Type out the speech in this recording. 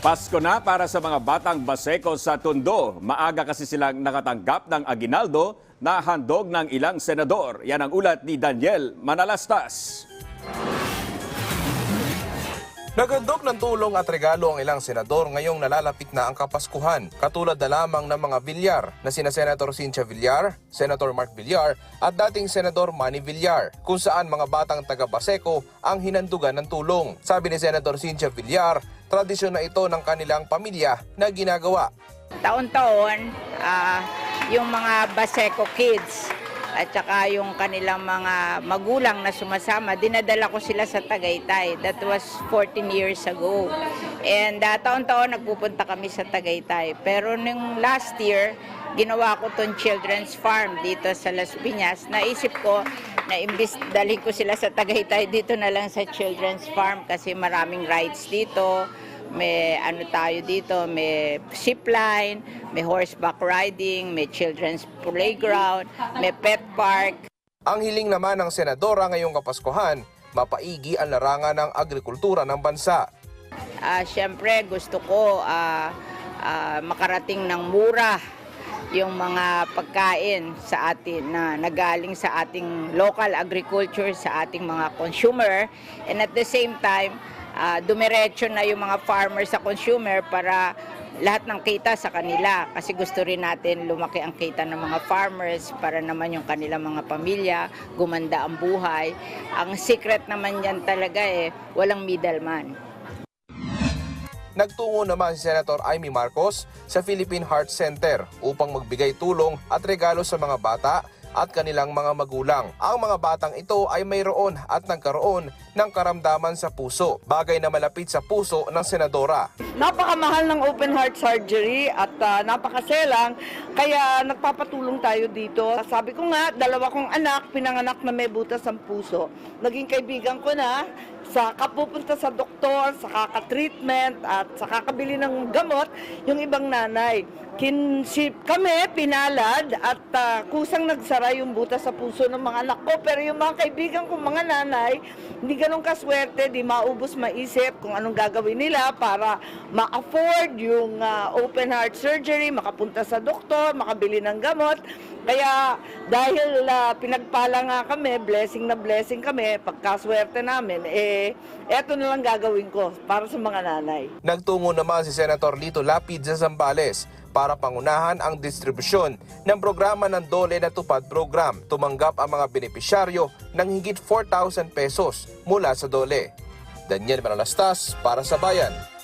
Pasko na para sa mga batang baseko sa Tondo. Maaga kasi silang nakatanggap ng aginaldo na handog ng ilang senador. Yan ang ulat ni Daniel Manalastas. Nagandog ng tulong at regalo ang ilang senador ngayong nalalapit na ang Kapaskuhan, katulad na lamang ng mga Villar na sina Senator Cynthia Villar, Senator Mark Villar at dating Senador Manny Villar, kung saan mga batang taga Baseco ang hinandugan ng tulong. Sabi ni Senator Cynthia Villar, tradisyon na ito ng kanilang pamilya na ginagawa. taon-taon ah, yung mga Baseco kids at saka yung kanilang mga magulang na sumasama, dinadala ko sila sa Tagaytay. That was 14 years ago. And ah, taon-taon nagpupunta kami sa Tagaytay. Pero nung last year, ginawa ko tong children's farm dito sa Las Piñas. Naisip ko na imbis dalhin ko sila sa Tagaytay, dito na lang sa children's farm kasi maraming rides dito may ano tayo dito, may zipline, may horseback riding, may children's playground, may pet park. Ang hiling naman ng senadora ngayong Kapaskuhan, mapaigi ang larangan ng agrikultura ng bansa. Ah, Siyempre, gusto ko ah, ah, makarating ng mura yung mga pagkain sa atin na nagaling sa ating local agriculture, sa ating mga consumer. And at the same time, ah, dumiretso na yung mga farmers sa consumer para lahat ng kita sa kanila kasi gusto rin natin lumaki ang kita ng mga farmers para naman yung kanilang mga pamilya, gumanda ang buhay. Ang secret naman yan talaga eh, walang middleman. Nagtungo naman si Senator Amy Marcos sa Philippine Heart Center upang magbigay tulong at regalo sa mga bata at kanilang mga magulang. Ang mga batang ito ay mayroon at nagkaroon ng karamdaman sa puso, bagay na malapit sa puso ng senadora. Napakamahal ng open heart surgery at ah, napakaselang kaya nagpapatulong tayo dito. Sabi ko nga, dalawa kong anak, pinanganak na may butas ang puso. Naging kaibigan ko na sa kapupunta sa doktor, sa kakatreatment at sa kakabili ng gamot, yung ibang nanay. Kinsip kami, pinalad at ah, kusang nagsara yung butas sa puso ng mga anak ko. Pero yung mga kaibigan kong mga nanay, hindi ganun kaswerte, di maubos maisip kung anong gagawin nila para ma-afford yung ah, open heart surgery, makapunta sa doktor, makabili ng gamot. Kaya dahil ah, pinagpala nga kami, blessing na blessing kami, pagkaswerte namin, eh, eto na lang gagawin ko para sa mga nanay. Nagtungo naman si Senator Lito Lapid sa Zambales para pangunahan ang distribusyon ng programa ng Dole na Tupad Program. Tumanggap ang mga benepisyaryo ng higit 4,000 pesos mula sa Dole. Daniel Manalastas para sa Bayan.